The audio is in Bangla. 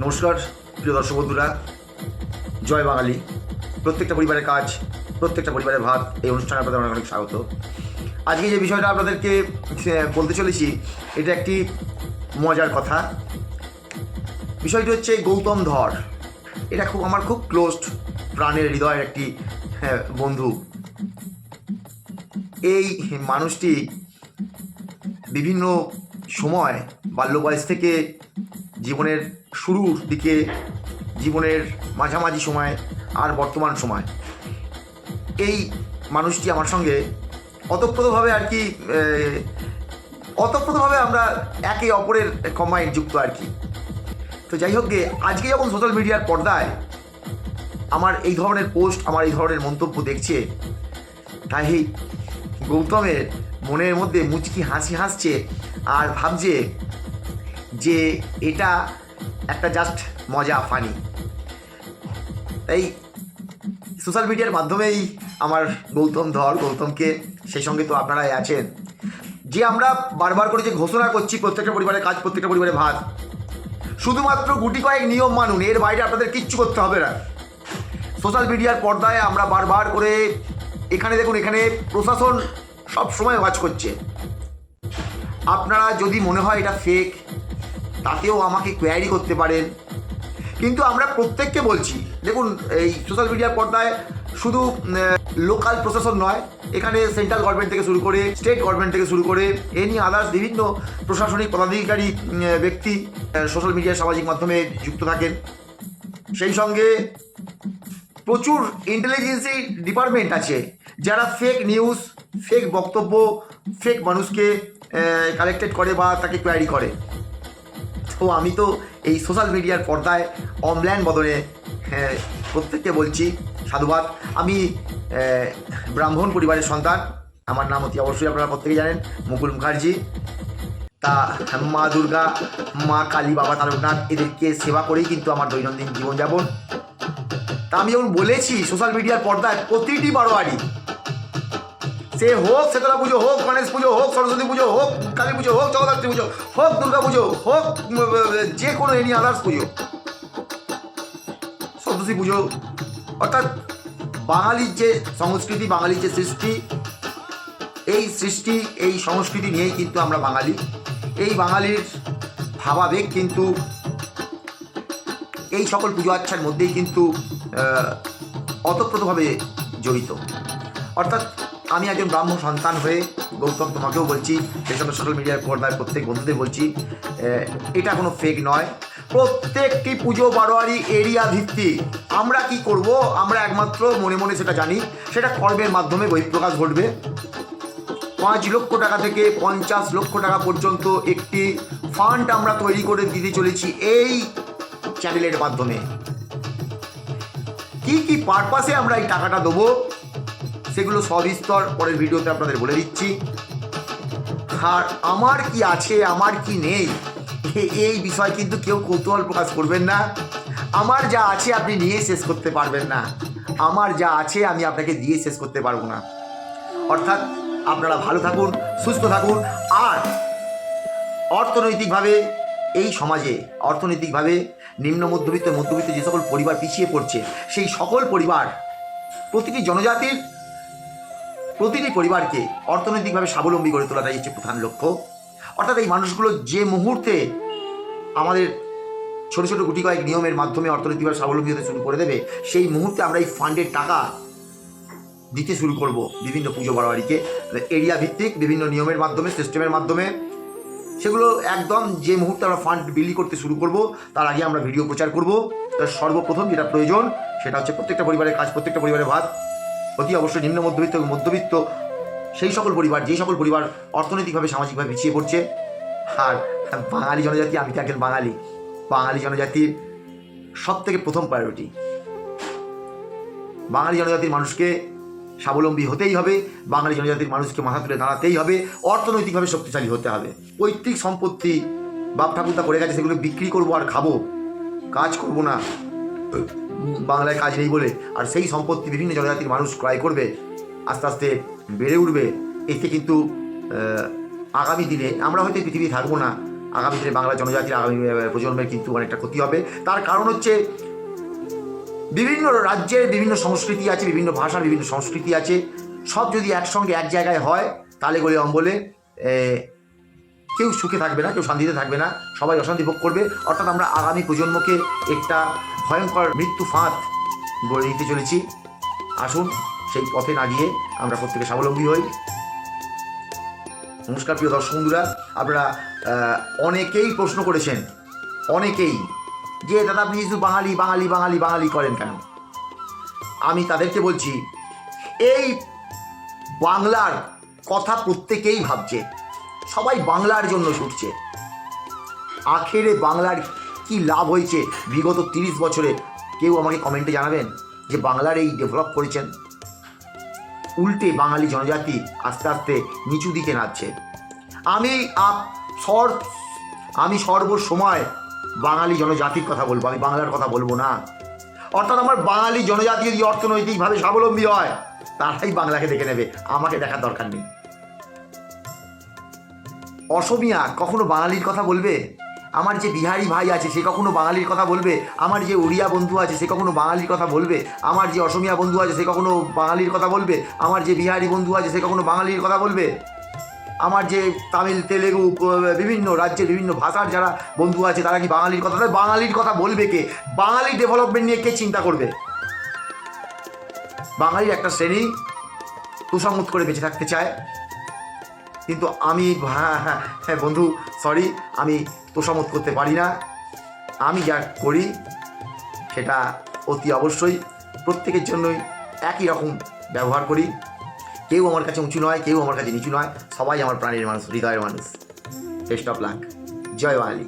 নমস্কার প্রিয় দর্শক বন্ধুরা। জয় বাঙালি। প্রত্যেকটা পরিবারের কাজ প্রত্যেকটা পরিবারের ভাত এই অনুষ্ঠানে আপনাদের অনেক অনেক স্বাগত। আজকে যে বিষয়টা আপনাদেরকে বলতে চলেছি এটা একটি মজার কথা। বিষয়টি হচ্ছে গৌতম ধর। এটা খুব আমার খুব ক্লোজড প্রাণের হৃদয়ের একটি হ্যাঁ, বন্ধু। এই মানুষটি বিভিন্ন সময় বাল্য বয়স থেকে জীবনের শুরুর দিকে, জীবনের মাঝামাঝি সময় আর বর্তমান সময়। এই মানুষটি আমার সঙ্গে অতপ্রতভাবে আর কি অতপ্রতভাবে আমরা একে অপরের কম্বাইন যুক্ত আর কি। তো যাই হোক গে, আজকে যখন সোশ্যাল মিডিয়ার পর্দায় আমার এই ধরনের পোস্ট আমার এই ধরনের মন্তব্য দেখছে, তাই গৌতমের মনের মধ্যে মুচকি হাসি হাসছে আর ভাবছে যে এটা একটা জাস্ট মজা ফানি তাই সোশ্যাল মিডিয়ার মাধ্যমেই আমার গৌতম ধর, গৌতমকে, সেই সঙ্গে তো আপনারাই আছেন। যে আমরা বারবার করে যে ঘোষণা করছি, প্রত্যেকটা পরিবারের কাজ, প্রত্যেকটা পরিবারে ভাত, শুধুমাত্র গুটি কয়েক নিয়ম মানুন, এর বাইরে আপনাদের কিচ্ছু করতে হবে না। সোশ্যাল মিডিয়ার পর্দায় আমরা বারবার করে এখানে দেখুন, এখানে প্রশাসন সব সময় ওয়াচ করছে। আপনারা যদি মনে হয় এটা ফেক তাতেও আমাকে কোয়ারি করতে পারেন। কিন্তু আমরা প্রত্যেককে বলছি, দেখুন, এই সোশ্যাল মিডিয়ার পর্দায় শুধু লোকাল প্রশাসন নয়, এখানে সেন্ট্রাল গভর্নমেন্ট থেকে শুরু করে স্টেট গভর্নমেন্ট থেকে শুরু করে এনি আদার্স বিভিন্ন প্রশাসনিক পদাধিকারী ব্যক্তি সোশ্যাল মিডিয়ার সামাজিক মাধ্যমে যুক্ত থাকেন। সেই সঙ্গে প্রচুর ইন্টেলিজেন্সি ডিপার্টমেন্ট আছে, যারা ফেক নিউজ ফেক বক্তব্য ফেক মানুষকে কালেক্টেড করে বা তাকে কোয়ারি করে। তো আমি তো এই সোশ্যাল মিডিয়ার পর্দায় অম্লান বদলে হ্যাঁ, প্রত্যেককে বলছি সাধুবাদ। আমি ব্রাহ্মণ পরিবারের সন্তান। আমার নাম অতি অবশ্যই আপনারা প্রত্যেকে জানেন মুকুল মুখার্জি। তা মা দুর্গা মা কালী বাবা তারকনাথ এদেরকে সেবা করেই কিন্তু আমার দৈনন্দিন জীবনযাপন। তা আমি যেমন বলেছি সোশ্যাল মিডিয়ার পর্দায় প্রতিটি বারোয়ারি সে হোক শীতলা পুজো হোক হোক সরস্বতী পুজো হোক কালী পুজো হোক জগদ্ধাত্রী পুজো হোক দুর্গা পুজো হোক যে কোনো এনি আদার্স পুজো। সরস্বতী পুজো। অর্থাৎ বাঙালির যে সংস্কৃতি বাঙালির যে সৃষ্টি এই সৃষ্টি এই সংস্কৃতি নিয়েই কিন্তু আমরা বাঙালি। এই বাঙালির ভাবাবেগ কিন্তু এই সকল পুজো আচ্ছার মধ্যেই কিন্তু আহ, ওতপ্রোতভাবে জড়িত। অর্থাৎ আমি একজন ব্রাহ্ম সন্তান হয়ে গৌতম তোমাকেও বলছি সঙ্গে সোশ্যাল মিডিয়ার পর্দায় প্রত্যেক বন্ধুদের বলছি এটা কোনো ফেক নয়। প্রত্যেকটি পুজো বারোয়ারি এরিয়া ভিত্তিক। আমরা কি করব? আমরা একমাত্র মনে মনে সেটা জানি। সেটা কর্মের মাধ্যমে বহিঃপ্রকাশ ঘটবে। পাঁচ লক্ষ টাকা থেকে পঞ্চাশ লক্ষ টাকা পর্যন্ত একটি ফান্ড আমরা তৈরি করে দিতে চলেছি এই চ্যানেলের মাধ্যমে। কি কি পারপাসে আমরা এই টাকাটা দেবো? সেগুলো সবিস্তর পরের ভিডিওতে আপনাদের বলে দিচ্ছি। আর আমার কি আছে, আমার কি নেই এই বিষয় কিন্তু কেউ কৌতূহল প্রকাশ করবেন না। আমার যা আছে আপনি নিয়ে শেষ করতে পারবেন না। আমার যা আছে আমি আপনাকে দিয়ে শেষ করতে পারব না। অর্থাৎ আপনারা ভালো থাকুন, সুস্থ থাকুন, আর অর্থনৈতিকভাবে এই সমাজে, অর্থনৈতিকভাবে নিম্ন, মধ্যবিত্ত মধ্যবিত্ত যে সকল পরিবার পিছিয়ে পড়ছে, সেই সকল পরিবার, প্রতিটি জনজাতির প্রতিটি পরিবারকে অর্থনৈতিকভাবে স্বাবলম্বী করে তোলাটাই হচ্ছে প্রধান লক্ষ্য। অর্থাৎ এই মানুষগুলো যে মুহূর্তে আমাদের ছোট ছোট গুটি কয়েক নিয়মের মাধ্যমে অর্থনৈতিকভাবে স্বাবলম্বী হতে শুরু করে দেবে, সেই মুহূর্তে আমরা এই ফান্ডের টাকা দিতে শুরু করব বিভিন্ন পুজো বাড়াবাড়িকে। এরিয়া ভিত্তিক বিভিন্ন নিয়মের মাধ্যমে সিস্টেমের মাধ্যমে সেগুলো একদম যে মুহূর্তে আমরা ফান্ড বিলি করতে শুরু করব, তার আগে আমরা ভিডিও প্রচার করব। তার সর্বপ্রথম যেটা প্রয়োজন সেটা হচ্ছে প্রত্যেকটা পরিবারের কাজ, প্রত্যেকটা পরিবারের ভাত। অতি অবশ্যই নিম্ন মধ্যবিত্ত এবং মধ্যবিত্ত সেই সকল পরিবার যে সকল পরিবার অর্থনৈতিকভাবে, সামাজিকভাবে পিছিয়ে পড়ছে। আর বাঙালি জনজাতি, আমি তো একজন বাঙালি। বাঙালি জনজাতির সব থেকে প্রথম প্রায়োরিটি বাঙালি জনজাতির মানুষকে স্বাবলম্বী হতেই হবে, বাঙালি জনজাতির মানুষকে মাথা তুলে দাঁড়াতেই হবে, অর্থনৈতিকভাবে শক্তিশালী হতে হবে। পৈতৃক সম্পত্তি বাপ ঠাকুরদা করে গেছে, সেগুলো বিক্রি করব আর খাব। কাজ করব না। বাংলায় কাজ নেই বলে, আর সেই সম্পত্তি বিভিন্ন জনজাতির মানুষ ক্রয় করবে, আস্তে আস্তে বেড়ে উঠবে, এতে কিন্তু আগামী দিনে, আমরা হয়তো পৃথিবী থাকব না, আগামী দিনে বাংলা জনজাতির আগামী প্রজন্মের কিন্তু অনেকটা ক্ষতি হবে। তার কারণ হচ্ছে, বিভিন্ন রাজ্যের বিভিন্ন সংস্কৃতি আছে, বিভিন্ন ভাষার বিভিন্ন সংস্কৃতি আছে, সব যদি একসঙ্গে এক জায়গায় হয় তাহলে গলি অম্বলে কেউ সুখে থাকবে না, কেউ শান্তিতে থাকবে না, সবাই অশান্তি ভোগ করবে। অর্থাৎ আমরা আগামী প্রজন্মকে একটা ভয়ঙ্কর মৃত্যু ফাঁদ গড়ে দিতে চলেছি। আসুন, সেই পথে না গিয়ে আমরা প্রত্যেকে স্বাবলম্বী হই। নমস্কার, প্রিয় দর্শক বন্ধুরা। আপনারা অনেকেই প্রশ্ন করেছেন। অনেকেই যে, দাদা, আপনি শুধু বাঙালি বাঙালি বাঙালি বাঙালি করেন কেন? আমি তাদেরকে বলছি, এই বাংলার কথা প্রত্যেকেই ভাবছে। সবাই বাংলার জন্য ছুটছে। আখেরে বাংলার কি লাভ হয়েছে? বিগত তিরিশ বছরে কেউ আমাকে কমেন্টে জানাবেন যে বাংলার এই ডেভেলপ করেছেন। উল্টে বাঙালি জনজাতি আস্তে আস্তে নিচু দিকে নাচছে। আমি সর আমি সর্বসময় বাঙালি জনজাতির কথা বলব, আমি বাংলার কথা বলব না। অর্থাৎ আমার বাঙালি জনজাতি যদি অর্থনৈতিকভাবে স্বাবলম্বী হয়, তারাই বাংলাকে দেখে নেবে, আমাকে দেখার দরকার নেই। অসমিয়া কখনো বাঙালির কথা বলবে? আমার যে বিহারি ভাই আছে, সে কখনো বাঙালির কথা বলবে? আমার যে উড়িয়া বন্ধু আছে, সে কখনো বাঙালির কথা বলবে? আমার যে অসমিয়া বন্ধু আছে, সে কখনো বাঙালির কথা বলবে? আমার যে বিহারি বন্ধু আছে, সে কখনো বাঙালির কথা বলবে? আমার যে তামিল, তেলেগু বিভিন্ন রাজ্যের বিভিন্ন ভাষার যারা বন্ধু আছে, তারা কি বাঙালির কথা বাঙালির কথা বলবে কে? বাঙালি ডেভেলপমেন্ট নিয়ে কে চিন্তা করবে? বাঙালির একটা শ্রেণি তুষামুত করে বেঁচে থাকতে চায়। কিন্তু আমি হ্যাঁ হ্যাঁ হ্যাঁ বন্ধু সরি আমি তোষামত করতে পারি না। আমি যা করি, সেটা অতি অবশ্যই প্রত্যেকের জন্যই একই রকম ব্যবহার করি। কেউ আমার কাছে উঁচু নয়, কেউ আমার কাছে নিচু নয়, সবাই আমার প্রাণের মানুষ, হৃদয়ের মানুষ। বেস্ট অফ লাক জয় বাঙালি।